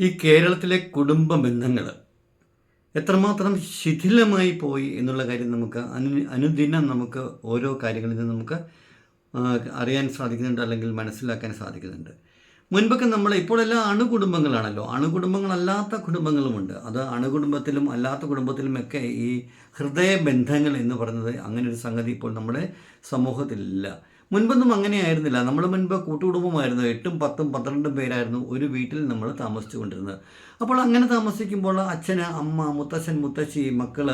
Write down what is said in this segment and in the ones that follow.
ഈ കേരളത്തിലെ കുടുംബ ബന്ധങ്ങൾ എത്രമാത്രം ശിഥിലമായി പോയി എന്നുള്ള കാര്യം നമുക്ക് അനു അനുദിനം നമുക്ക് ഓരോ കാര്യങ്ങളിൽ നിന്ന് നമുക്ക് അറിയാൻ സാധിക്കുന്നുണ്ട് അല്ലെങ്കിൽ മനസ്സിലാക്കാൻ സാധിക്കുന്നുണ്ട്. മുൻപൊക്കെ നമ്മൾ ഇപ്പോഴെല്ലാം അണുകുടുംബങ്ങളാണല്ലോ. അണുകുടുംബങ്ങളല്ലാത്ത കുടുംബങ്ങളുമുണ്ട്. അത് അണുകുടുംബത്തിലും അല്ലാത്ത കുടുംബത്തിലുമൊക്കെ ഈ ഹൃദയബന്ധങ്ങൾ എന്ന് പറയുന്നത് അങ്ങനെ ഒരു സംഗതി ഇപ്പോൾ നമ്മുടെ സമൂഹത്തിലില്ല. മുൻപൊന്നും അങ്ങനെയായിരുന്നില്ല. നമ്മൾ മുൻപ് കൂട്ടുകുടുംബമായിരുന്നു. എട്ടും പത്തും പന്ത്രണ്ടും പേരായിരുന്നു ഒരു വീട്ടിൽ നമ്മൾ താമസിച്ചു കൊണ്ടിരുന്നത് അപ്പോൾ അങ്ങനെ താമസിക്കുമ്പോൾ അച്ഛന് അമ്മ മുത്തച്ഛൻ മുത്തശ്ശി മക്കൾ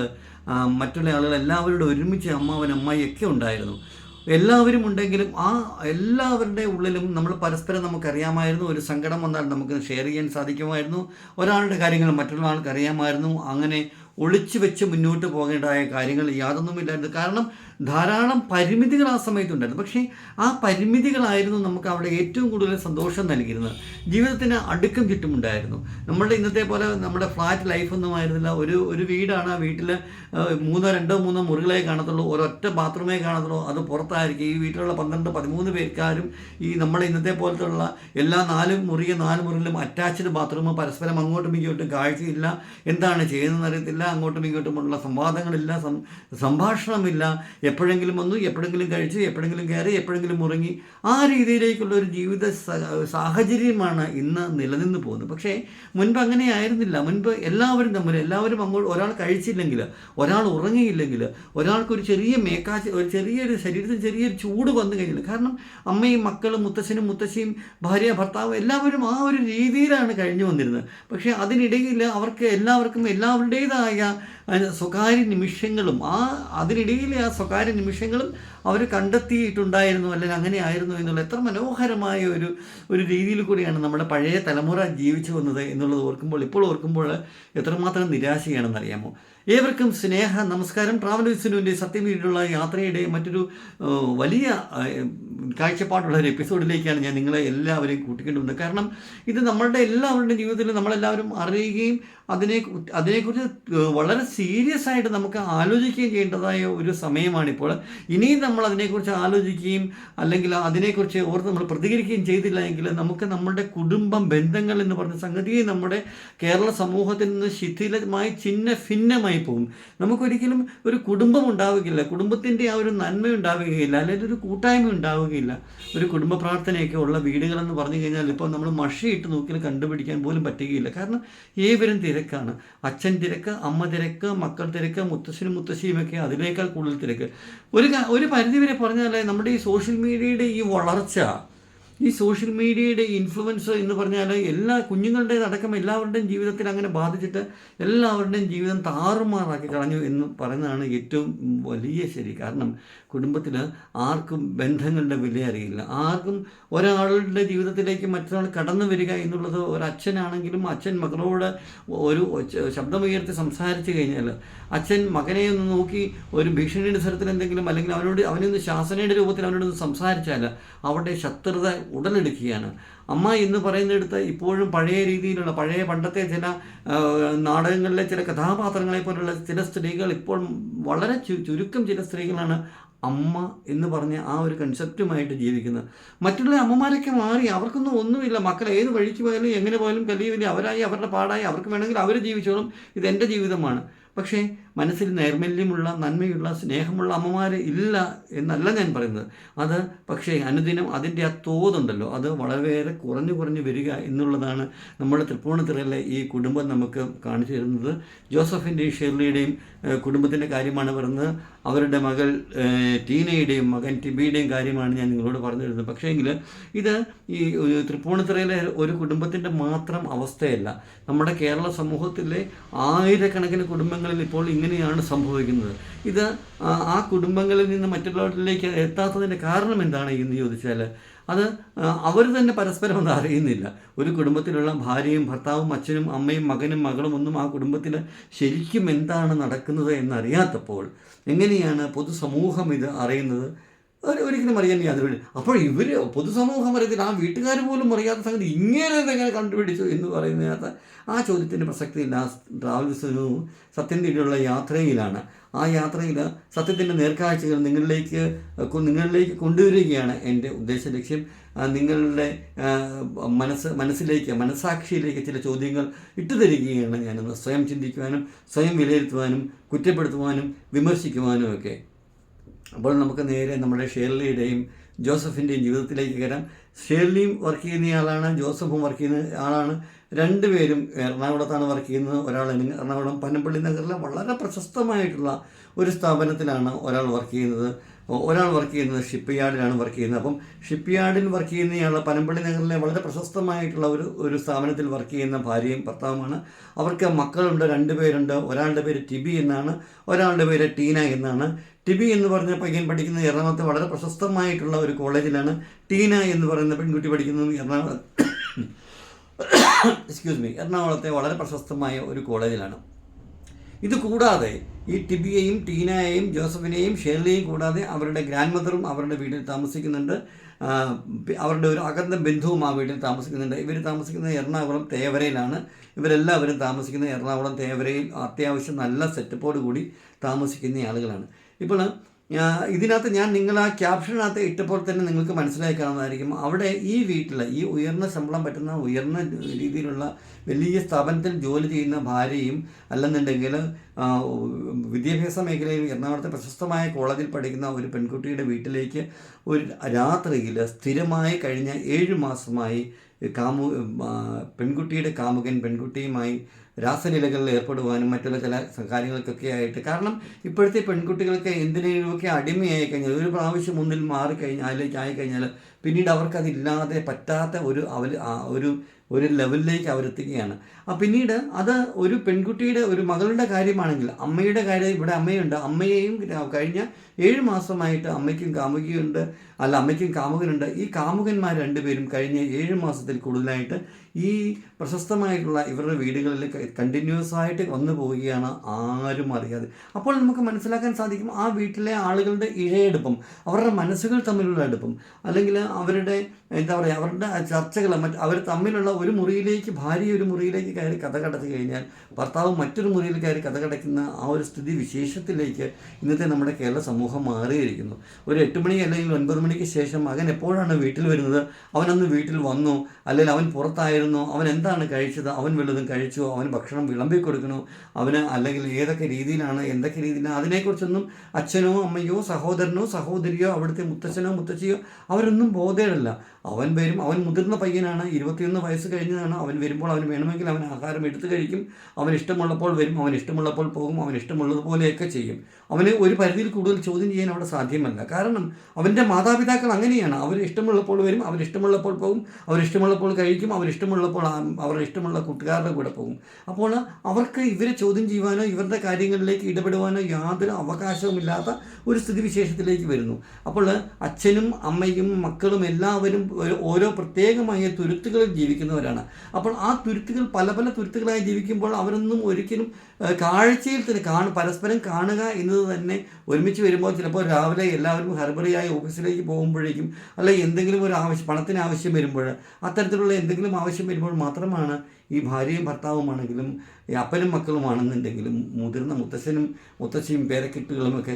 മറ്റുള്ള ആളുകൾ എല്ലാവരോടും ഒരുമിച്ച് അമ്മാവൻ അമ്മായി ഒക്കെ ഉണ്ടായിരുന്നു. എല്ലാവരും ഉണ്ടെങ്കിലും ആ എല്ലാവരുടെ ഉള്ളിലും നമ്മൾ പരസ്പരം നമുക്കറിയാമായിരുന്നു. ഒരു സങ്കടം വന്നാൽ നമുക്ക് ഷെയർ ചെയ്യാൻ സാധിക്കുമായിരുന്നു. ഒരാളുടെ കാര്യങ്ങൾ മറ്റുള്ള ആൾക്ക് അറിയാമായിരുന്നു. അങ്ങനെ ഒളിച്ചു വെച്ച് മുന്നോട്ട് പോകേണ്ടതായ കാര്യങ്ങൾ യാതൊന്നുമില്ലായിരുന്നു. കാരണം ധാരാളം പരിമിതികൾ ആ സമയത്തുണ്ടായിരുന്നു. പക്ഷേ ആ പരിമിതികളായിരുന്നു നമുക്ക് അവിടെ ഏറ്റവും കൂടുതൽ സന്തോഷം നൽകിയിരുന്നത്. ജീവിതത്തിന് അടുക്കും ചുറ്റുമുണ്ടായിരുന്നു. നമ്മളുടെ ഇന്നത്തെ പോലെ നമ്മുടെ ഫ്ലാറ്റ് ലൈഫൊന്നും ആയിരുന്നില്ല. ഒരു ഒരു വീടാണ് ആ വീട്ടിൽ മൂന്നോ രണ്ടോ മൂന്നോ മുറികളെ കാണത്തുള്ളൂ. ഒരൊറ്റ ബാത്റൂമേ കാണത്തുള്ളൂ. അത് പുറത്തായിരിക്കും. ഈ വീട്ടിലുള്ള പന്ത്രണ്ട് പതിമൂന്ന് പേർക്കാരും ഈ നമ്മുടെ ഇന്നത്തെ പോലത്തുള്ള എല്ലാ നാലും മുറിയ നാല് മുറിയിലും അറ്റാച്ച്ഡ് ബാത്റൂം പരസ്പരം അങ്ങോട്ടും ഇങ്ങോട്ടും കാഴ്ചയില്ല. എന്താണ് ചെയ്യുന്നതെന്ന് അറിയത്തില്ല അങ്ങോട്ടും ഇങ്ങോട്ടുമുള്ള സംവാദങ്ങളില്ല. സംഭാഷണമില്ല. എപ്പോഴെങ്കിലും വന്നു എപ്പോഴെങ്കിലും കഴിച്ചു എപ്പോഴെങ്കിലും കയറി എപ്പോഴെങ്കിലും ഉറങ്ങി. ആ രീതിയിലേക്കുള്ള ഒരു ജീവിത സാഹചര്യമാണ് ഇന്ന് നിലനിന്ന് പോകുന്നത്. പക്ഷേ മുൻപ് അങ്ങനെ ആയിരുന്നില്ല. മുൻപ് എല്ലാവരും തമ്മിൽ എല്ലാവരും അങ്ങോട്ട് ഒരാൾ കഴിച്ചില്ലെങ്കിൽ ഒരാൾ ഉറങ്ങിയില്ലെങ്കിൽ ഒരാൾക്കൊരു ചെറിയ മേക്കാച്ച ഒരു ചെറിയൊരു ശരീരത്തിൽ ചെറിയൊരു ചൂട് വന്നു കഴിഞ്ഞില്ല. കാരണം അമ്മയും മക്കളും മുത്തശ്ശനും മുത്തശ്ശിയും ഭാര്യ ഭർത്താവ് എല്ലാവരും ആ ഒരു രീതിയിലാണ് കഴിഞ്ഞു വന്നിരുന്നത്. പക്ഷേ അതിനിടയിൽ അവർക്ക് എല്ലാവർക്കും എല്ലാവരുടേതായ സ്വകാര്യ നിമിഷങ്ങളും ആ അതിനിടയിലെ ആ സ്വകാര്യ നിമിഷങ്ങളും അവർ കണ്ടെത്തിയിട്ടുണ്ടായിരുന്നു അല്ലെങ്കിൽ അങ്ങനെ ആയിരുന്നു എന്നുള്ള എത്ര മനോഹരമായ ഒരു ഒരു രീതിയിൽ കൂടിയാണ് നമ്മുടെ പഴയ തലമുറ ജീവിച്ചു വന്നത് എന്നുള്ളത് ഓർക്കുമ്പോൾ ഇപ്പോൾ ഓർക്കുമ്പോൾ എത്രമാത്രം നിരാശയാണെന്ന് അറിയാമോ ഏവർക്കും സ്നേഹ നമസ്കാരം. ട്രാവൽ വിസിനുവിന്റെ സത്യവീടിലുള്ള യാത്രയുടെ മറ്റൊരു വലിയ കാഴ്ചപ്പാടുള്ള ഒരു എപ്പിസോഡിലേക്കാണ് ഞാൻ നിങ്ങളെ എല്ലാവരെയും കൂട്ടിക്കൊണ്ടുവന്നത്. കാരണം ഇത് നമ്മളുടെ എല്ലാവരുടെയും ജീവിതത്തിൽ നമ്മളെല്ലാവരും അറിയുകയും അതിനെ അതിനെക്കുറിച്ച് വളരെ സീരിയസ് ആയിട്ട് നമുക്ക് ആലോചിക്കുകയും ചെയ്യേണ്ടതായ ഒരു സമയമാണിപ്പോൾ. ഇനിയും നമ്മൾ അതിനെക്കുറിച്ച് ആലോചിക്കുകയും അല്ലെങ്കിൽ അതിനെക്കുറിച്ച് ഓർത്ത് നമ്മൾ പ്രതികരിക്കുകയും ചെയ്തില്ല എങ്കിൽ നമുക്ക് നമ്മുടെ കുടുംബം ബന്ധങ്ങൾ എന്ന് പറഞ്ഞ സംഗതിയെ നമ്മുടെ കേരള സമൂഹത്തിൽ നിന്ന് ശിഥിലമായി ചിഹ്ന ഭിന്നമായി പോകും നമുക്കൊരിക്കലും ഒരു കുടുംബം ഉണ്ടാവുകയില്ല. കുടുംബത്തിന്റെ ആ ഒരു നന്മ ഉണ്ടാവുകയില്ല. അല്ലെങ്കിൽ ഒരു കൂട്ടായ്മ ഉണ്ടാവുകയില്ല. ഒരു കുടുംബ പ്രാർത്ഥനയൊക്കെ ഉള്ള വീടുകളെന്ന് പറഞ്ഞു കഴിഞ്ഞാൽ ഇപ്പോൾ നമ്മൾ മഷിയിട്ട് നോക്കിയാൽ കണ്ടുപിടിക്കാൻ പോലും പറ്റുകയില്ല. കാരണം ഏവരും തിരക്കാണ്. അച്ഛൻ തിരക്ക് അമ്മ തിരക്ക് മക്കൾ തിരക്ക് മുത്തശ്ശനും മുത്തശ്ശിയും ഒക്കെ അതിനേക്കാൾ കൂടുതൽ തിരക്ക്. ഒരു ഒരു പരിധിവരെ പറഞ്ഞാൽ നമ്മുടെ ഈ സോഷ്യൽ മീഡിയയുടെ ഈ വളർച്ച ഈ സോഷ്യൽ മീഡിയയുടെ ഇൻഫ്ലുവൻസ് എന്ന് പറഞ്ഞാൽ എല്ലാ കുഞ്ഞുങ്ങളുടേത് അടക്കം എല്ലാവരുടെയും ജീവിതത്തിൽ അങ്ങനെ ബാധിച്ചിട്ട് എല്ലാവരുടെയും ജീവിതം താറുമാറാക്കി കളഞ്ഞു എന്ന് പറയുന്നതാണ് ഏറ്റവും വലിയ ശരി. കാരണം കുടുംബത്തിൽ ആർക്കും ബന്ധങ്ങളുടെ വില അറിയില്ല. ആർക്കും ഒരാളുടെ ജീവിതത്തിലേക്ക് മറ്റൊരാൾ കടന്നു വരിക എന്നുള്ളത് ഒരച്ഛനാണെങ്കിലും അച്ഛൻ മകളോട് ഒരു ശബ്ദമുയർത്തി സംസാരിച്ചു കഴിഞ്ഞാൽ അച്ഛൻ മകനെ ഒന്ന് നോക്കി ഒരു ഭീഷണിയുടെ സ്ഥലത്തിൽ എന്തെങ്കിലും അല്ലെങ്കിൽ അവനോട് അവനൊന്ന് ശാസനയുടെ രൂപത്തിൽ അവനോട് സംസാരിച്ചാൽ അവിടെ ശത്രുത ഉടലെടുക്കുകയാണ്. അമ്മ എന്ന് പറയുന്നിടത്ത് ഇപ്പോഴും പഴയ രീതിയിലുള്ള പഴയ പണ്ടത്തെ ചില നാടകങ്ങളിലെ ചില കഥാപാത്രങ്ങളെ പോലുള്ള ചില സ്ത്രീകൾ ഇപ്പോൾ വളരെ ചുരുക്കം ചില സ്ത്രീകളാണ് അമ്മ എന്ന് പറഞ്ഞ ആ ഒരു കൺസെപ്റ്റുമായിട്ട് ജീവിക്കുന്നത്. മറ്റുള്ള അമ്മമാരൊക്കെ മാറി അവർക്കൊന്നും ഒന്നുമില്ല. മക്കൾ ഏത് വഴിക്ക് പോയാലും എങ്ങനെ പോയാലും കലിയുമില്ല അവരായി അവരുടെ പാടായി അവർക്ക് വേണമെങ്കിൽ അവർ ജീവിച്ചോളും. ഇതെന്റെ ജീവിതമാണ്. പക്ഷേ മനസ്സിൽ നൈർമല്യമുള്ള നന്മയുള്ള സ്നേഹമുള്ള അമ്മമാർ ഇല്ല എന്നല്ല ഞാൻ പറയുന്നത്. അത് പക്ഷേ അനുദിനം അതിന്റെ ആ തോതുണ്ടല്ലോ. അത് വളരെയേറെ കുറഞ്ഞു കുറഞ്ഞു വരിക എന്നുള്ളതാണ് നമ്മുടെ തൃപ്പൂണിത്തുറയിലെ ഈ കുടുംബം നമുക്ക് കാണിച്ചു തരുന്നത്. ജോസഫിന്റെയും ഷെർലിയുടെയും കുടുംബത്തിന്റെ കാര്യമാണ് പറഞ്ഞത്. അവരുടെ മകൾ ടീനയുടെയും മകൻ ടിബിയുടെയും കാര്യമാണ് ഞാൻ നിങ്ങളോട് പറഞ്ഞു തരുന്നത്. പക്ഷേ എങ്കിൽ ഇത് ഈ തൃപ്പൂണിത്തുറയിലെ ഒരു കുടുംബത്തിന്റെ മാത്രം അവസ്ഥയല്ല. നമ്മുടെ കേരള സമൂഹത്തിലെ ആയിരക്കണക്കിന് കുടുംബങ്ങളിൽ ഇപ്പോൾ ഇങ്ങനെയാണ് സംഭവിക്കുന്നത്. ഇത് ആ കുടുംബങ്ങളിൽ നിന്ന് മറ്റുള്ളവരിലേക്ക് എത്താത്തതിന്റെ കാരണം എന്താണ് എന്ന് ചോദിച്ചാൽ അത് അവർ തന്നെ പരസ്പരം അത് അറിയുന്നില്ല. ഒരു കുടുംബത്തിലുള്ള ഭാര്യയും ഭർത്താവും അച്ഛനും അമ്മയും മകനും മകളും ഒന്നും ആ കുടുംബത്തിൽ ശരിക്കും എന്താണ് നടക്കുന്നത് എന്നറിയാത്തപ്പോൾ എങ്ങനെയാണ് പൊതുസമൂഹം ഇത് അറിയുന്നത്? ഒരു ഒരിക്കലും അറിയാൻ യാതൊരു വഴി അപ്പോൾ ഇവർ പൊതുസമൂഹം അറിയത്തില്ല. ആ വീട്ടുകാർ പോലും അറിയാത്ത സംഗതി ഇങ്ങനെ എങ്ങനെ കണ്ടുപിടിച്ചു എന്ന് പറയുന്നതിനകത്ത് ആ ചോദ്യത്തിന്റെ പ്രസക്തിയില്ല. ആ ട്രാവൽസിനും സത്യം തേടിയുള്ള യാത്രയിലാണ്. ആ യാത്രയിൽ സത്യത്തിന്റെ നേർക്കാഴ്ചകൾ നിങ്ങളിലേക്ക് നിങ്ങളിലേക്ക് കൊണ്ടുവരികയാണ് എന്റെ ഉദ്ദേശ ലക്ഷ്യം. നിങ്ങളുടെ മനസ്സ് മനസ്സിലേക്ക് മനസ്സാക്ഷിയിലേക്ക് ചില ചോദ്യങ്ങൾ ഇട്ടു തരികയാണ് ഞാനൊന്ന് സ്വയം ചിന്തിക്കുവാനും സ്വയം വിലയിരുത്തുവാനും കുറ്റപ്പെടുത്തുവാനും വിമർശിക്കുവാനും ഒക്കെ അപ്പോൾ നമുക്ക് നേരെ നമ്മുടെ ഷേർലിയുടെയും ജോസഫിന്റെയും ജീവിതത്തിലേക്ക് കയറാം. ഷേർലിയും വർക്ക് ചെയ്യുന്നയാളാണ് ജോസഫും വർക്ക് ചെയ്യുന്ന ആളാണ്. രണ്ടുപേരും എറണാകുളത്താണ് വർക്ക് ചെയ്യുന്നത്. ഒരാൾ എറണാകുളം പനമ്പള്ളി നഗറിലെ വളരെ പ്രശസ്തമായിട്ടുള്ള ഒരു സ്ഥാപനത്തിലാണ് ഒരാൾ വർക്ക് ചെയ്യുന്നത്. ഒരാൾ വർക്ക് ചെയ്യുന്നത് ഷിപ്പ് യാർഡിലാണ് വർക്ക് ചെയ്യുന്നത്. അപ്പം ഷിപ്പ് യാർഡിൽ വർക്ക് ചെയ്യുന്നയാൾ പനമ്പള്ളി നഗറിലെ വളരെ പ്രശസ്തമായിട്ടുള്ള ഒരു ഒരു സ്ഥാപനത്തിൽ വർക്ക് ചെയ്യുന്ന ഭാര്യയും ഭർത്താവുമാണ്. അവർക്ക് മക്കളുണ്ട് രണ്ട് പേരുണ്ട്. ഒരാളുടെ പേര് ടിബി എന്നാണ്. ഒരാളുടെ പേര് ടീന എന്നാണ്. ടിബി എന്ന് പറഞ്ഞ പയ്യൻ പഠിക്കുന്ന എറണാകുളത്ത് വളരെ പ്രശസ്തമായിട്ടുള്ള ഒരു കോളേജിലാണ്. ടീന എന്ന് പറയുന്ന പെൺകുട്ടി പഠിക്കുന്നത് എറണാകുളം എക്സ്ക്യൂസ് മീ എറണാകുളത്തെ വളരെ പ്രശസ്തമായ ഒരു കോളേജിലാണ്. ഇത് കൂടാതെ ഈ ടിബിയെയും ടീനയെയും ജോസഫിനെയും ഷേർലിയെയും കൂടാതെ അവരുടെ ഗ്രാൻഡ് മദറും അവരുടെ വീട്ടിൽ താമസിക്കുന്നുണ്ട്. അവരുടെ ഒരു അകന്ന ബന്ധുവും ആ വീട്ടിൽ താമസിക്കുന്നുണ്ട്. ഇവർ താമസിക്കുന്നത് എറണാകുളം തേവരയിലാണ്. ഇവരെല്ലാവരും താമസിക്കുന്നത് എറണാകുളം തേവരയിൽ അത്യാവശ്യം നല്ല സെറ്റപ്പോട് കൂടി താമസിക്കുന്ന ആളുകളാണ്. ഇപ്പോൾ ഇതിനകത്ത് ഞാൻ നിങ്ങൾ ആ ക്യാപ്ഷനകത്ത് ഇട്ടപ്പോൾ തന്നെ നിങ്ങൾക്ക് മനസ്സിലായി കാണുന്നതായിരിക്കും അവിടെ ഈ വീട്ടിൽ ഈ ഉയർന്ന ശമ്പളം പറ്റുന്ന ഉയർന്ന രീതിയിലുള്ള വലിയ സ്ഥാപനത്തിൽ ജോലി ചെയ്യുന്ന ഭാര്യയും അല്ലെന്നുണ്ടെങ്കിൽ വിദ്യാഭ്യാസ മേഖലയിൽ എറണാകുളത്തെ പ്രശസ്തമായ കോളേജിൽ പഠിക്കുന്ന ഒരു പെൺകുട്ടിയുടെ വീട്ടിലേക്ക് ഒരു രാത്രിയിൽ സ്ഥിരമായി കഴിഞ്ഞ ഏഴ് മാസമായി കാമു പെൺകുട്ടിയുടെ കാമുകൻ പെൺകുട്ടിയുമായി രാസലീലകളിൽ ഏർപ്പെടുവാനും മറ്റുള്ള ചില കാര്യങ്ങൾക്കൊക്കെ ആയിട്ട്. കാരണം ഇപ്പോഴത്തെ പെൺകുട്ടികൾക്ക് എന്തിനേലുമൊക്കെ അടിമയായി കഴിഞ്ഞാൽ ഒരു പ്രാവശ്യം മുന്നിൽ മാറിക്കഴിഞ്ഞാൽ അതിലേക്ക് ആയിക്കഴിഞ്ഞാൽ പിന്നീട് അവർക്കതില്ലാതെ പറ്റാത്ത ഒരു അവൽ ഒരു ഒരു ലെവലിലേക്ക് അവരെത്തുകയാണ്. ആ പിന്നീട് അത് ഒരു പെൺകുട്ടിയുടെ ഒരു മകളുടെ കാര്യമാണെങ്കിൽ അമ്മയുടെ കാര്യം ഇവിടെ അമ്മയുണ്ട്. അമ്മയെയും കഴിഞ്ഞ ഏഴ് മാസമായിട്ട് അമ്മയ്ക്കും കാമുകിയുണ്ട്. അല്ല അമ്മയ്ക്കും കാമുകനുണ്ട്. ഈ കാമുകന്മാർ രണ്ടുപേരും കഴിഞ്ഞ ഏഴ് മാസത്തിൽ കൂടുതലായിട്ട് ഈ പ്രശസ്തമായിട്ടുള്ള ഇവരുടെ വീടുകളിൽ കണ്ടിന്യൂസ് ആയിട്ട് വന്നു പോവുകയാണ് ആരും അറിയാതെ. അപ്പോൾ നമുക്ക് മനസ്സിലാക്കാൻ സാധിക്കും ആ വീട്ടിലെ ആളുകളുടെ ഇഴയെടുപ്പം അവരുടെ മനസ്സുകൾ തമ്മിലുള്ള അടുപ്പം അല്ലെങ്കിൽ അവരുടെ എന്താ പറയുക അവരുടെ ചർച്ചകൾ മറ്റ് അവർ തമ്മിലുള്ള ഒരു മുറിയിലേക്ക് ഭാര്യ ഒരു മുറിയിലേക്ക് കയറി കഥ കടത്തി കഴിഞ്ഞാൽ ഭർത്താവ് മറ്റൊരു മുറിയിൽ കയറി കഥ കടക്കുന്ന ആ ഒരു സ്ഥിതി വിശേഷത്തിലേക്ക് ഇന്നത്തെ നമ്മുടെ കേരള സമൂഹം മാറിയിരിക്കുന്നു. ഒരു എട്ട് മണി അല്ലെങ്കിൽ ഒൻപത് മണിക്ക് ശേഷം മകൻ എപ്പോഴാണ് വീട്ടിൽ വരുന്നത്? അവനന്ന് വീട്ടിൽ വന്നു അല്ലെങ്കിൽ അവൻ പുറത്തായിരുന്നു അവൻ എന്താണ് കഴിച്ചത്? അവൻ വല്ലതും കഴിച്ചു? അവൻ ഭക്ഷണം വിളമ്പി കൊടുക്കണോ? അവന് അല്ലെങ്കിൽ ഏതൊക്കെ രീതിയിലാണ് എന്തൊക്കെ രീതിയിലാണ്? അതിനെക്കുറിച്ചൊന്നും അച്ഛനോ അമ്മയോ സഹോദരനോ സഹോദരിയോ അവിടുത്തെ മുത്തച്ഛനോ മുത്തച്ഛിയോ അവരൊന്നും ബോധേടല്ല അവൻ വരും. അവൻ മുതിർന്ന പയ്യനാണ്. ഇരുപത്തിയൊന്ന് വയസ്സ് കഴിഞ്ഞതാണ്. അവൻ വരുമ്പോൾ അവൻ വേണമെങ്കിൽ അവൻ ആഹാരം എടുത്തു കഴിക്കും. അവൻ ഇഷ്ടമുള്ളപ്പോൾ വരും. അവൻ ഇഷ്ടമുള്ളപ്പോൾ പോകും. അവൻ ഇഷ്ടമുള്ളതുപോലെയൊക്കെ ചെയ്യും. അവന് ഒരു പരിധിയിൽ കൂടുതൽ ചോദ്യം ചെയ്യാൻ അവിടെ സാധ്യമല്ല. കാരണം അവന്റെ മാതാപിതാക്കൾ അങ്ങനെയാണ്. അവർ ഇഷ്ടമുള്ളപ്പോൾ വരും. അവർ ഇഷ്ടമുള്ളപ്പോൾ പോകും. അവർ ഇഷ്ടമുള്ളപ്പോൾ കഴിക്കും. അവർ ഇഷ്ടമുള്ളപ്പോൾ അവരുടെ ഇഷ്ടമുള്ള കൂട്ടുകാരുടെ കൂടെ പോകും. അപ്പോൾ അവർക്ക് ഇവരെ ചോദ്യം ചെയ്യുവാനോ ഇവരുടെ കാര്യങ്ങളിലേക്ക് ഇടപെടുവാനോ യാതൊരു അവകാശവുമില്ലാത്ത ഒരു സ്ഥിതിവിശേഷത്തിലേക്ക് വരുന്നു. അപ്പോൾ അച്ഛനും അമ്മയും മക്കളും എല്ലാവരും ഓരോ പ്രത്യേകമായ തുരുത്തുകളിൽ ജീവിക്കുന്നവരാണ്. അപ്പോൾ ആ തുരുത്തുകൾ പല പല തുരുത്തുകളായി ജീവിക്കുമ്പോൾ അവരൊന്നും ഒരിക്കലും കാഴ്ചയിൽ തന്നെ കാണു പരസ്പരം കാണുക എന്നത് തന്നെ ഒരുമിച്ച് വരുമ്പോൾ ചിലപ്പോൾ രാവിലെ എല്ലാവരും ഹർബറിയായി ഓഫീസിലേക്ക് പോകുമ്പോഴേക്കും അല്ലെങ്കിൽ എന്തെങ്കിലും ഒരു ആവശ്യം പണത്തിന് ആവശ്യം വരുമ്പോൾ അത്തരത്തിലുള്ള എന്തെങ്കിലും ആവശ്യം വരുമ്പോൾ മാത്രമാണ് ഈ ഭാര്യയും ഭർത്താവുമാണെങ്കിലും ഈ അപ്പനും മക്കളുമാണെന്നുണ്ടെങ്കിലും മുതിർന്ന മുത്തശ്ശനും മുത്തശ്ശിയും പേരക്കെട്ടുകളും ഒക്കെ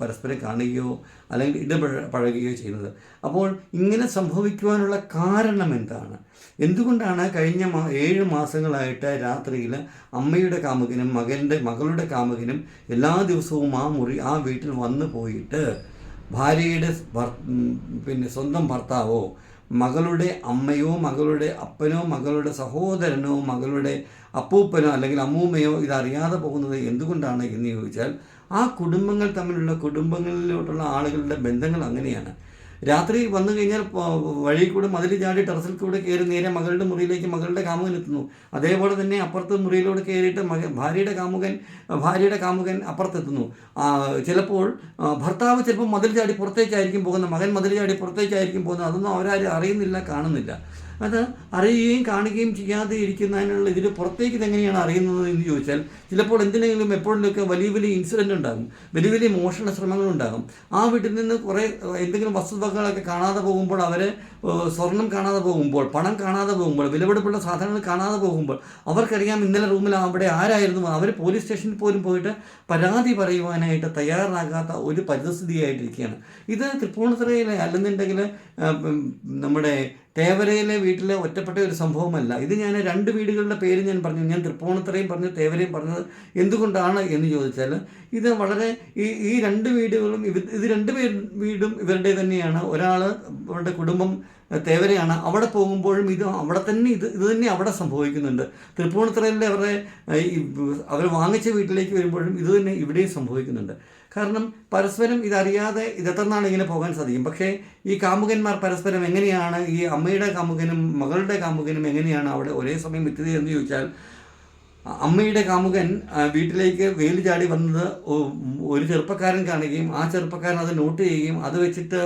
പരസ്പരം കാണുകയോ അല്ലെങ്കിൽ ഇടപഴ പഴകുകയോ ചെയ്യുന്നത്. അപ്പോൾ ഇങ്ങനെ സംഭവിക്കുവാനുള്ള കാരണം എന്താണ്? എന്തുകൊണ്ടാണ് കഴിഞ്ഞ മാ ഏഴ് മാസങ്ങളായിട്ട് രാത്രിയിൽ അമ്മയുടെ കാമുകനും മകന്റെ മകളുടെ കാമുകനും എല്ലാ ദിവസവും ആ മുറി ആ വീട്ടിൽ വന്നു പോയിട്ട് ഭാര്യയുടെ പിന്നെ സ്വന്തം ഭർത്താവോ മകളുടെ അമ്മയോ മകളുടെ അപ്പനോ മകളുടെ സഹോദരനോ മകളുടെ അപ്പൂപ്പനോ അല്ലെങ്കിൽ അമ്മൂമ്മയോ ഇതറിയാതെ പോകുന്നത് എന്തുകൊണ്ടാണ് എന്ന് ചോദിച്ചാൽ ആ കുടുംബങ്ങൾ തമ്മിലുള്ള കുടുംബങ്ങളിലോട്ടുള്ള ആളുകളുടെ ബന്ധങ്ങൾ അങ്ങനെയാണ്. രാത്രി വന്നു കഴിഞ്ഞാൽ വഴിയിൽ വഴി കൂടെ മതിൽ ചാടി ടെറസിൽ കൂടെ കയറി നേരെ മകളുടെ മുറിയിലേക്ക് മകളുടെ കാമുകൻ എത്തുന്നു. അതേപോലെ തന്നെ അപ്പുറത്ത് മുറിയിലൂടെ കയറിയിട്ട് മക ഭാര്യയുടെ കാമുകൻ ഭാര്യയുടെ കാമുകൻ അപ്പുറത്തെത്തുന്നു. ചിലപ്പോൾ ഭർത്താവ് ചിലപ്പോൾ മതിൽ ചാടി പുറത്തേക്കായിരിക്കും പോകുന്നത്. മകൻ മതിൽ ചാടി പുറത്തേക്കായിരിക്കും പോകുന്നത്. അതൊന്നും അവരാരും അറിയുന്നില്ല കാണുന്നില്ല. അത് അറിയുകയും കാണുകയും ചെയ്യാതെ ഇരിക്കുന്നതിനുള്ള ഇതിന് പുറത്തേക്ക് ഇതെങ്ങനെയാണ് അറിയുന്നത് എന്ന് ചോദിച്ചാൽ ചിലപ്പോൾ എന്തിനെങ്കിലും എപ്പോഴെങ്കിലുമൊക്കെ വലിയ വലിയ ഇൻസിഡന്റ് ഉണ്ടാകും. വലിയ വലിയ മോഷണ ശ്രമങ്ങൾ ഉണ്ടാകും. ആ വീട്ടിൽ നിന്ന് കുറേ എന്തെങ്കിലും വസ്തുവകളൊക്കെ കാണാതെ പോകുമ്പോൾ അവർ സ്വർണം കാണാതെ പോകുമ്പോൾ പണം കാണാതെ പോകുമ്പോൾ വിലപിടിപ്പുള്ള സാധനങ്ങൾ കാണാതെ പോകുമ്പോൾ അവർക്കറിയാം ഇന്നലെ റൂമിൽ അവിടെ ആരായിരുന്നു. അവർ പോലീസ് സ്റ്റേഷനിൽ പോലും പോയിട്ട് പരാതി പറയുവാനായിട്ട് തയ്യാറാകാത്ത ഒരു പരിതസ്ഥിതിയായിട്ടിരിക്കുകയാണ്. ഇത് തൃപ്പൂണിത്തുറയിലെ അല്ലെന്നുണ്ടെങ്കിൽ നമ്മുടെ തേവരയിലെ വീട്ടിലെ ഒറ്റപ്പെട്ട ഒരു സംഭവമല്ല. ഇത് ഞാൻ രണ്ട് വീടുകളുടെ പേര് ഞാൻ പറഞ്ഞു. ഞാൻ തൃപ്പൂണിത്തറയും പറഞ്ഞു തേവരയും പറഞ്ഞത് എന്തുകൊണ്ടാണ് എന്ന് ചോദിച്ചാൽ ഇത് വളരെ ഈ ഈ രണ്ട് വീടുകളും ഇവ ഇത് രണ്ട് വീടും ഇവരുടെ തന്നെയാണ്. ഒരാൾ അവരുടെ കുടുംബം തേവരയാണ്. അവിടെ പോകുമ്പോഴും ഇത് അവിടെ തന്നെ ഇത് ഇത് തന്നെ അവിടെ സംഭവിക്കുന്നുണ്ട്. തൃപ്പൂണിത്തറയിലെ അവരുടെ അവർ വാങ്ങിച്ച വീട്ടിലേക്ക് വരുമ്പോഴും ഇത് തന്നെ ഇവിടെയും സംഭവിക്കുന്നുണ്ട്. കാരണം പരസ്പരം ഇതറിയാതെ ഇതെത്ര നാൾ ഇങ്ങനെ പോകാൻ സാധിക്കും. പക്ഷേ ഈ കാമുകന്മാർ പരസ്പരം എങ്ങനെയാണ് ഈ അമ്മയുടെ കാമുകനും മകളുടെ കാമുകനും എങ്ങനെയാണ് അവിടെ ഒരേ സമയം എത്തിയത് എന്ന് ചോദിച്ചാൽ അമ്മയുടെ കാമുകൻ വീട്ടിലേക്ക് വേലി ചാടി വന്നത് ഒരു ചെറുപ്പക്കാരൻ കാണുകയും ആ ചെറുപ്പക്കാരൻ അത് നോട്ട് ചെയ്യുകയും അത് വെച്ചിട്ട്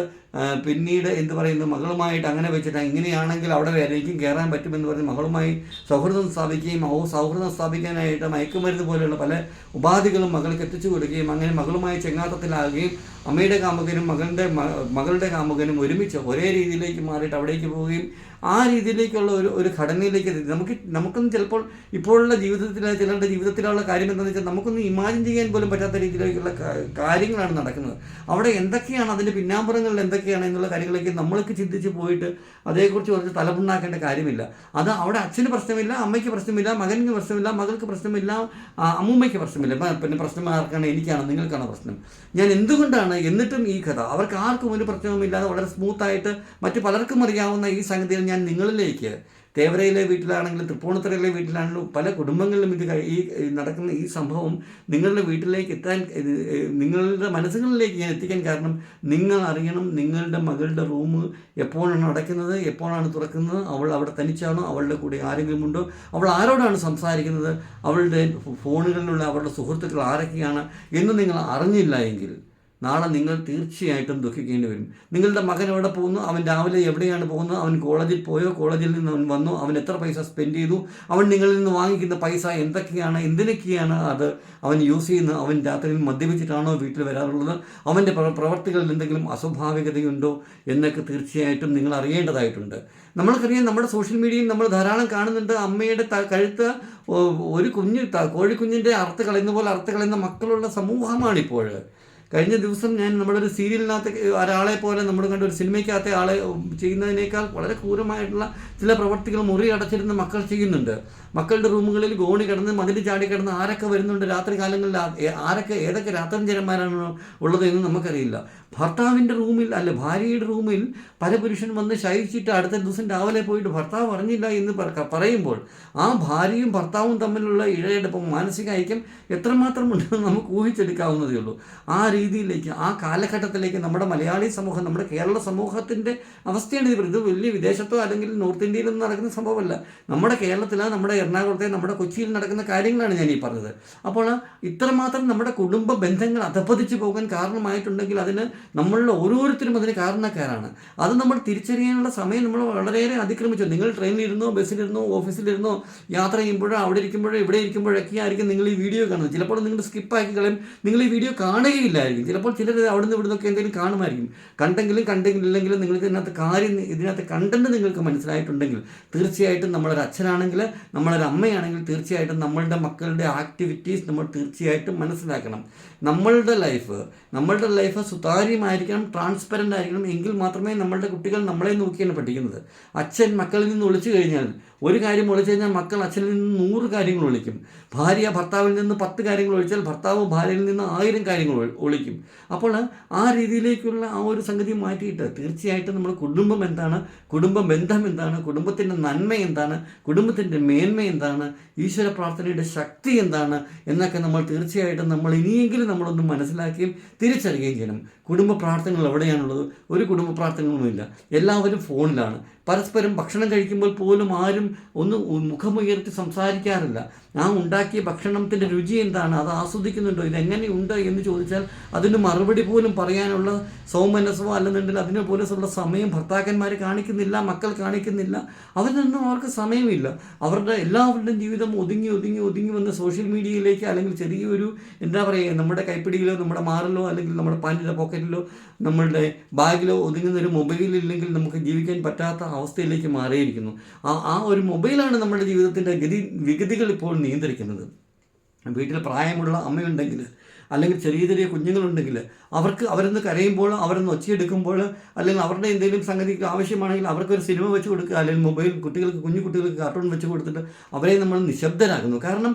പിന്നീട് എന്ത് പറയുന്നു മകളുമായിട്ട് അങ്ങനെ വെച്ചിട്ട് ഇങ്ങനെയാണെങ്കിൽ അവിടെ എനിക്കും കയറാൻ പറ്റുമെന്ന് പറഞ്ഞ് മകളുമായി സൗഹൃദം സ്ഥാപിക്കുകയും ഓ സൗഹൃദം സ്ഥാപിക്കാനായിട്ട് മയക്കുമരുന്ന് പോലെയുള്ള പല ഉപാധികളും മകൾക്ക് എത്തിച്ചു കൊടുക്കുകയും അങ്ങനെ മകളുമായി ചെങ്ങാത്തത്തിലാകുകയും അമ്മയുടെ കാമുകനും മകളുടെ മകളുടെ കാമുകനും ഒരുമിച്ച് ഒരേ രീതിയിലേക്ക് മാറിയിട്ട് അവിടേക്ക് പോവുകയും ആ രീതിയിലേക്കുള്ള ഒരു ഒരു ഘടനയിലേക്ക് നമുക്ക് നമുക്കൊന്നും ചിലപ്പോൾ ഇപ്പോഴുള്ള ജീവിതത്തിൽ ചിലരുടെ ജീവിതത്തിലുള്ള കാര്യം എന്താണെന്ന് വെച്ചാൽ നമുക്കൊന്നും ഇമാജിൻ ചെയ്യാൻ പോലും പറ്റാത്ത രീതിയിലേക്കുള്ള കാര്യങ്ങളാണ് നടക്കുന്നത്. അവിടെ എന്തൊക്കെയാണ് അതിന്റെ പിന്നാമ്പുറങ്ങളിൽ എന്തൊക്കെയാണ് എന്നുള്ള കാര്യങ്ങളൊക്കെ നമ്മൾക്ക് ചിന്തിച്ച് പോയിട്ട് അതേക്കുറിച്ച് കുറച്ച് തലമുണ്ടാക്കേണ്ട കാര്യമില്ല. അത് അവിടെ അച്ഛന് പ്രശ്നമില്ല അമ്മയ്ക്ക് പ്രശ്നമില്ല മകനിക്ക് പ്രശ്നമില്ല മകൾക്ക് പ്രശ്നമില്ല അമ്മൂമ്മയ്ക്ക് പ്രശ്നമില്ല. പിന്നെ പ്രശ്നം ആർക്കാണ് എനിക്കാണ് നിങ്ങൾക്കാണ് പ്രശ്നം? ഞാൻ എന്തുകൊണ്ടാണ് എന്നിട്ടും ഈ കഥ? അവർക്ക് ആർക്കും ഒരു പ്രശ്നവുമില്ലാതെ വളരെ സ്മൂത്തായിട്ട് മറ്റു പലർക്കും അറിയാവുന്ന ഈ സംഗതിയിൽ ഞാൻ നിങ്ങളിലേക്ക് തേവരയിലെ വീട്ടിലാണെങ്കിലും തൃപ്പൂണിത്തറയിലെ വീട്ടിലാണെങ്കിലും പല കുടുംബങ്ങളിലും ഇത് ഈ നടക്കുന്ന ഈ സംഭവം നിങ്ങളുടെ വീട്ടിലേക്ക് എത്താൻ നിങ്ങളുടെ മനസ്സുകളിലേക്ക് ഞാൻ എത്തിക്കാൻ കാരണം നിങ്ങൾ അറിയണം നിങ്ങളുടെ മകളുടെ റൂം എപ്പോഴാണ് അടയ്ക്കുന്നത് എപ്പോഴാണ് തുറക്കുന്നത് അവൾ അവിടെ തനിച്ചാണോ അവളുടെ കൂടെ ആരെങ്കിലും ഉണ്ടോ അവൾ ആരോടാണ് സംസാരിക്കുന്നത് അവളുടെ ഫോണുകളിലുള്ള അവളുടെ സുഹൃത്തുക്കൾ ആരൊക്കെയാണ് എന്ന് നിങ്ങൾ അറിഞ്ഞില്ല എങ്കിൽ നാളെ നിങ്ങൾ തീർച്ചയായിട്ടും ദുഃഖിക്കേണ്ടി വരും. നിങ്ങളുടെ മകൻ എവിടെ പോകുന്നു? അവൻ രാവിലെ എവിടെയാണ് പോകുന്നത്? അവൻ കോളേജിൽ പോയോ? കോളേജിൽ നിന്ന് അവൻ വന്നു? അവൻ എത്ര പൈസ സ്പെൻഡ് ചെയ്തു? അവൻ നിങ്ങളിൽ നിന്ന് വാങ്ങിക്കുന്ന പൈസ എന്തൊക്കെയാണ്? എന്തിനൊക്കെയാണ് അത്? അവൻ യൂസ് ചെയ്യുന്നത്? അവൻ രാത്രിയിൽ മദ്യപിച്ചിട്ടാണോ വീട്ടിൽ വരാറുള്ളത്? അവന്റെ പ്ര- പ്രവർത്തികളിൽ എന്തെങ്കിലും അസ്വാഭാവികതയുണ്ടോ? എന്നൊക്കെ തീർച്ചയായിട്ടും നിങ്ങൾ അറിയേണ്ടതായിട്ടുണ്ട്. നമ്മൾക്കറിയാം നമ്മുടെ സോഷ്യൽ മീഡിയയിൽ നമ്മൾ ധാരാളം കാണുന്നുണ്ട്. അമ്മയുടെ കഴുത്ത് ഒരു കുഞ്ഞ് കോഴിക്കുഞ്ഞിന്റെ അറുത്ത് കളയുന്ന പോലെ അറുത്ത് കളയുന്ന മക്കളുള്ള സമൂഹമാണിപ്പോൾ. കഴിഞ്ഞ ദിവസം ഞാൻ നമ്മുടെ ഒരു സീരിയലിനകത്ത് ഒരാളെ പോലെ നമ്മൾ കണ്ട ഒരു സിനിമയ്ക്കകത്തെ ആളെ ചെയ്യുന്നതിനേക്കാൾ വളരെ ക്രൂരമായിട്ടുള്ള ചില പ്രവർത്തികൾ മുറി അടച്ചിരുന്ന മക്കൾ ചെയ്യുന്നുണ്ട്. മക്കളുടെ റൂമുകളിൽ ഗോണി കിടന്ന് മതിൽ ചാടി കിടന്ന് ആരൊക്കെ വരുന്നുണ്ട് രാത്രി കാലങ്ങളിൽ ആരൊക്കെ ഏതൊക്കെ രാത്രിഞ്ചരന്മാരാണ് ഉള്ളത് എന്ന് നമുക്കറിയില്ല. ഭർത്താവിന്റെ റൂമിൽ അല്ല ഭാര്യയുടെ റൂമിൽ പല പുരുഷൻ വന്ന് ശയിച്ചിട്ട് അടുത്ത ദിവസം രാവിലെ പോയിട്ട് ഭർത്താവ് അറിഞ്ഞില്ല എന്ന് പറ- പറയുമ്പോൾ ആ ഭാര്യയും ഭർത്താവും തമ്മിലുള്ള ഇഴയെടുപ്പം മാനസിക ഐക്യം എത്രമാത്രം ഉണ്ടെന്ന് നമുക്ക് ഊഹിച്ചെടുക്കാവുന്നതേ ഉള്ളൂ. ആ രീതിയിലേക്ക് ആ കാലഘട്ടത്തിലേക്ക് നമ്മുടെ മലയാളി സമൂഹം നമ്മുടെ കേരള സമൂഹത്തിന്റെ അവസ്ഥയാണ് ഇത് ഇത് വലിയ വിദേശത്തോ അല്ലെങ്കിൽ നോർത്ത് ഇന്ത്യയിലൊന്നും നടക്കുന്ന സംഭവമല്ല. നമ്മുടെ കേരളത്തിലോ നമ്മുടെ എറണാകുളത്തെ നമ്മുടെ കൊച്ചിയിൽ നടക്കുന്ന കാര്യങ്ങളാണ് ഞാൻ ഈ പറഞ്ഞത്. അപ്പോൾ ഇത്രമാത്രം നമ്മുടെ കുടുംബ ബന്ധങ്ങൾ അധപ്പതിച്ചു പോകാൻ കാരണമായിട്ടുണ്ടെങ്കിൽ അതിന് നമ്മളിൽ ഓരോരുത്തരും അതിന് കാരണക്കാരാണ്. അത് നമ്മൾ തിരിച്ചറിയാനുള്ള സമയം നമ്മൾ വളരെയേറെ അതിക്രമിച്ചു. നിങ്ങൾ ട്രെയിനിലിരുന്നോ ബസ്സിലിരുന്നോ ഓഫീസിലിരുന്നോ യാത്ര ചെയ്യുമ്പോഴോ അവിടെ ഇരിക്കുമ്പോഴോ ഇവിടെ ഇരിക്കുമ്പോഴൊക്കെ ആയിരിക്കും നിങ്ങൾ ഈ വീഡിയോ കാണുന്നത്. ചിലപ്പോൾ നിങ്ങൾ സ്കിപ്പാക്കി കളയും. നിങ്ങൾ ഈ വീഡിയോ കാണുകയില്ലായിരിക്കും. ചിലപ്പോൾ ചിലർ അവിടുന്ന് ഇവിടുന്നൊക്കെ എന്തെങ്കിലും കാണുമായിരിക്കും. കണ്ടെങ്കിലും കണ്ടെങ്കിലില്ലെങ്കിലും നിങ്ങൾക്ക് ഇതിനകത്ത് കാര്യം ഇതിനകത്ത് കണ്ടന്റ് നിങ്ങൾക്ക് മനസ്സിലായിട്ടുണ്ടെങ്കിൽ തീർച്ചയായിട്ടും നമ്മളൊരു അച്ഛനാണെങ്കിൽ നമ്മളൊരു അമ്മയാണെങ്കിൽ തീർച്ചയായിട്ടും നമ്മളുടെ മക്കളുടെ ആക്ടിവിറ്റീസ് നമ്മൾ തീർച്ചയായിട്ടും മനസ്സിലാക്കണം. നമ്മളുടെ ലൈഫ് നമ്മളുടെ ലൈഫ് സുതാര്യമായിരിക്കണം ട്രാൻസ്പെറന്റ് ആയിരിക്കണം എങ്കിൽ മാത്രമേ നമ്മളുടെ കുട്ടികൾ നമ്മളെ നോക്കിയാണ് പഠിക്കുന്നത്. അച്ഛൻ മക്കളിൽ നിന്ന് ഒളിച്ചു കഴിഞ്ഞാൽ ഒരു കാര്യം ഒളിച്ചു കഴിഞ്ഞാൽ മക്കൾ അച്ഛനിൽ നിന്ന് നൂറ് കാര്യങ്ങൾ ഒളിക്കും. ഭാര്യ ഭർത്താവിൽ നിന്ന് പത്ത് കാര്യങ്ങൾ ഒളിച്ചാൽ ഭർത്താവ് ഭാര്യയിൽ നിന്ന് ആയിരം കാര്യങ്ങൾ ഒളി- ഒളിക്കും. അപ്പോൾ ആ രീതിയിലേക്കുള്ള ആ ഒരു സംഗതി മാറ്റിയിട്ട് തീർച്ചയായിട്ടും നമ്മൾ കുടുംബം എന്താണ്? കുടുംബ ബന്ധം എന്താണ്? കുടുംബത്തിന്റെ നന്മ എന്താണ്? കുടുംബത്തിന്റെ മേന്മ എന്താണ്? ഈശ്വര പ്രാർത്ഥനയുടെ ശക്തി എന്താണ്? എന്നൊക്കെ നമ്മൾ തീർച്ചയായിട്ടും നമ്മൾ ഇനിയെങ്കിലും നമ്മളൊന്ന് മനസ്സിലാക്കുകയും തിരിച്ചറിയുകയും ചെയ്യണം. കുടുംബ പ്രാർത്ഥനകൾ എവിടെയാണുള്ളത്? ഒരു കുടുംബ പ്രാർത്ഥനകളുമില്ല. എല്ലാവരും ഫോണിലാണ്. പരസ്പരം ഭക്ഷണം കഴിക്കുമ്പോൾ പോലും ആരും ഒന്ന് മുഖമുയർത്തി സംസാരിക്കാറില്ല. ആ ഉണ്ടാക്കിയ ഭക്ഷണത്തിന്റെ രുചി എന്താണ്? അത് ആസ്വദിക്കുന്നുണ്ടോ? ഇതെങ്ങനെയുണ്ട് എന്ന് ചോദിച്ചാൽ അതിന് മറുപടി പോലും പറയാനുള്ള സൗമനസ്സോ അല്ലെന്നുണ്ടെങ്കിൽ അതിനെ പോലെയുള്ള സമയം ഭർത്താക്കന്മാർ കാണിക്കുന്നില്ല മക്കൾ കാണിക്കുന്നില്ല. അവരിലൊന്നും അവർക്ക് സമയമില്ല. അവരുടെ എല്ലാവരുടെയും ജീവിതം ഒതുങ്ങി ഒതുങ്ങി ഒതുങ്ങി വന്ന് സോഷ്യൽ മീഡിയയിലേക്ക് അല്ലെങ്കിൽ ചെറിയൊരു എന്താ പറയുക നമ്മുടെ കൈപ്പിടിയിലോ നമ്മുടെ മാറിലോ അല്ലെങ്കിൽ നമ്മുടെ പാന്റിന്റെ പോക്കറ്റിലോ നമ്മളുടെ ബാഗിലോ ഒതുങ്ങുന്ന ഒരു മൊബൈൽ ഇല്ലെങ്കിൽ നമുക്ക് ജീവിക്കാൻ പറ്റാത്ത അവസ്ഥയിലേക്ക് മാറിയിരിക്കുന്നു. ആ ആ ഒരു മൊബൈലാണ് നമ്മുടെ ജീവിതത്തിന്റെ ഗതി വിഗതികൾ ഇപ്പോൾ നിയന്ത്രിക്കുന്നത്. വീട്ടിൽ പ്രായമുള്ള അമ്മയുണ്ടെങ്കിൽ അല്ലെങ്കിൽ ചെറിയ ചെറിയ കുഞ്ഞുങ്ങളുണ്ടെങ്കിൽ അവർക്ക് അവരൊന്ന് കരയുമ്പോൾ അവരൊന്ന് ഒച്ചയെടുക്കുമ്പോൾ അല്ലെങ്കിൽ അവരുടെ എന്തെങ്കിലും സംഗതി ആവശ്യമാണെങ്കിൽ അവർക്കൊരു സിനിമ വെച്ച് കൊടുക്കുക അല്ലെങ്കിൽ മൊബൈൽ കുട്ടികൾക്ക് കുഞ്ഞു കുട്ടികൾക്ക് കാർട്ടൂൺ വെച്ച് കൊടുത്തിട്ട് അവരെ നമ്മൾ നിശബ്ദരാക്കുന്നു. കാരണം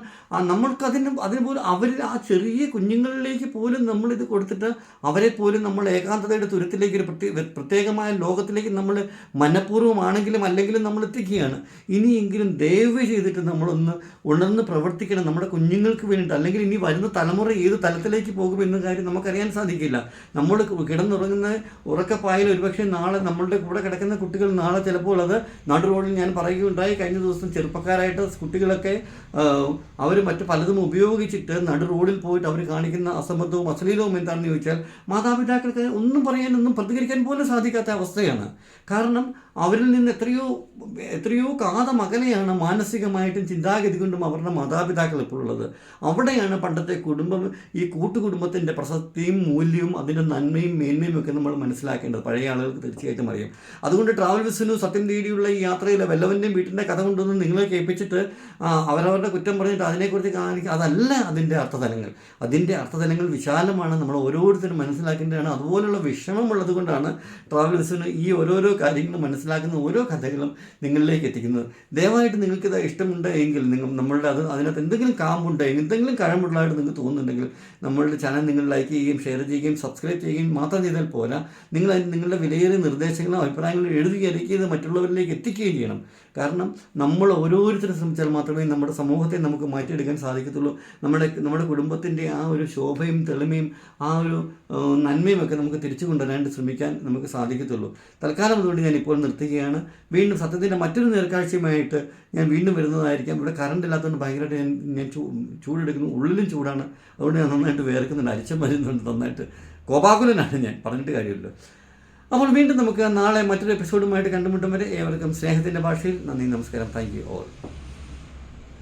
നമ്മൾക്ക് അതിന് അതിന് പോലും അവർ ആ ചെറിയ കുഞ്ഞുങ്ങളിലേക്ക് പോലും നമ്മളിത് കൊടുത്തിട്ട് അവരെ പോലും നമ്മൾ ഏകാന്തതയുടെ തുരത്തിലേക്ക് ഒരു പ്രത്യേക പ്രത്യേകമായ ലോകത്തിലേക്ക് നമ്മൾ മനഃപൂർവമാണെങ്കിലും അല്ലെങ്കിലും നമ്മൾ എത്തിക്കുകയാണ്. ഇനിയെങ്കിലും ദയവ് ചെയ്തിട്ട് നമ്മളൊന്ന് ഉണർന്ന് പ്രവർത്തിക്കണം. നമ്മുടെ കുഞ്ഞുങ്ങൾക്ക് വേണ്ടിയിട്ട് അല്ലെങ്കിൽ ഇനി വരുന്ന തലമുറ ഏത് തലത്തിലേക്ക് എന്ന കാര്യം നമുക്കറിയാൻ സാധിക്കില്ല. നമ്മൾ കിടന്നുറങ്ങുന്ന ഉറക്കപ്പായൽ ഒരുപക്ഷെ നാളെ നമ്മളുടെ കൂടെ കിടക്കുന്ന കുട്ടികൾ നാളെ ചിലപ്പോൾ അത് നടു റോഡിൽ ഞാൻ പറയുകയുണ്ടായി. കഴിഞ്ഞ ദിവസം ചെറുപ്പക്കാരായിട്ട് കുട്ടികളൊക്കെ അവർ മറ്റു പലതും ഉപയോഗിച്ചിട്ട് നടു റോഡിൽ പോയിട്ട് അവർ കാണിക്കുന്ന അസംബന്ധവും അശ്ലീലവും എന്താണെന്ന് ചോദിച്ചാൽ മാതാപിതാക്കൾക്ക് ഒന്നും പറയാനൊന്നും പ്രതികരിക്കാൻ പോലും സാധിക്കാത്ത അവസ്ഥയാണ്. കാരണം അവരിൽ നിന്ന് എത്രയോ എത്രയോ കാതം അകലെയാണ് മാനസികമായിട്ടും ചിന്താഗതി കൊണ്ടും അവരുടെ മാതാപിതാക്കൾ ഇപ്പോൾ ഉള്ളത്. അവിടെയാണ് പണ്ടത്തെ കുടുംബം ഈ കൂട്ടുകുടുംബത്തിന്റെ പ്രസക്തിയും മൂല്യവും അതിന്റെ നന്മയും മേന്മയും ഒക്കെ നമ്മൾ മനസ്സിലാക്കേണ്ടത്. പഴയ ആളുകൾക്ക് തീർച്ചയായിട്ടും അറിയാം. അതുകൊണ്ട് ട്രാവൽ ബസ്സിനു സത്യം തേടിയുള്ള ഈ യാത്രയിൽ വല്ലവന്റെയും വീട്ടിന്റെ കഥ കൊണ്ടുവന്ന് നിങ്ങളെ കേൾപ്പിച്ചിട്ട് അവരവരുടെ കുറ്റം പറഞ്ഞിട്ട് അതിനെക്കുറിച്ച് കാണിക്കുക അതല്ല അതിന്റെ അർത്ഥതലങ്ങൾ. അതിന്റെ അർത്ഥതലങ്ങൾ വിശാലമാണ്. നമ്മൾ ഓരോരുത്തരും മനസ്സിലാക്കേണ്ടതാണ്. അതുപോലുള്ള വിഷമമുള്ളത് കൊണ്ടാണ് ട്രാവൽ ബസ്സിന് ഈ ഓരോരോ കാര്യങ്ങളും മനസ്സിലാക്കുന്ന ഓരോ കഥകളും നിങ്ങളിലേക്ക് എത്തിക്കുന്നത് ദയവായിട്ട് നിങ്ങൾക്കിത് ഇഷ്ടമുണ്ട് എങ്കിൽ നിങ്ങൾ നമ്മളുടെ അത് അതിനകത്ത് എന്തെങ്കിലും കാമ്പുണ്ട് എന്തെങ്കിലും കഴമ്പുള്ളതായിട്ട് നിങ്ങൾക്ക് തോന്നുന്നുണ്ടെങ്കിൽ നമ്മളുടെ ചാനൽ നിങ്ങൾ ലൈക്ക് ചെയ്യുകയും ഷെയർ ചെയ്യുകയും സബ്സ്ക്രൈബ് ചെയ്യുകയും മാത്രം ചെയ്താൽ പോരാ. നിങ്ങൾ നിങ്ങളുടെ വിലയേറിയ നിർദ്ദേശങ്ങളും അഭിപ്രായങ്ങളും എഴുതി ഇത് മറ്റുള്ളവരിലേക്ക് എത്തിക്കുകയും ചെയ്യണം. കാരണം നമ്മൾ ഓരോരുത്തരും ശ്രമിച്ചാൽ മാത്രമേ നമ്മുടെ സമൂഹത്തെ നമുക്ക് മാറ്റിയെടുക്കാൻ സാധിക്കത്തുള്ളൂ. നമ്മുടെ നമ്മുടെ കുടുംബത്തിന്റെ ആ ഒരു ശോഭയും തെളിമയും ആ ഒരു നന്മയും ഒക്കെ നമുക്ക് തിരിച്ചു കൊണ്ടുവരാനായിട്ട് ശ്രമിക്കാൻ നമുക്ക് സാധിക്കത്തുള്ളൂ. തൽക്കാലം അതുകൊണ്ട് ഞാൻ ഇപ്പോൾ നിർത്തുകയാണ്. വീണ്ടും സത്യത്തിന്റെ മറ്റൊരു നേർക്കാഴ്ചയുമായിട്ട് ഞാൻ വീണ്ടും വരുന്നതായിരിക്കാം. ഇവിടെ കറണ്ട് ഇല്ലാത്തതുകൊണ്ട് ഭയങ്കരമായിട്ട് ഞാൻ ഞാൻ ചൂ ചൂടെടുക്കുന്നു. ഉള്ളിലും ചൂടാണ്. അതുകൊണ്ട് ഞാൻ നന്നായിട്ട് വേർക്കുന്നുണ്ട്. അരിച്ചം വരുന്നുണ്ട് നന്നായിട്ട്. കോപാകുലനാണ് ഞാൻ. പറഞ്ഞിട്ട് കാര്യമില്ല. അപ്പോൾ വീണ്ടും നമുക്ക് നാളെ മറ്റൊരു എപ്പിസോഡുമായിട്ട് കണ്ടുമുട്ടും വരെ. ഏവർക്കും സ്നേഹത്തിന്റെ ഭാഷയിൽ നന്ദി നമസ്കാരം. Thank you all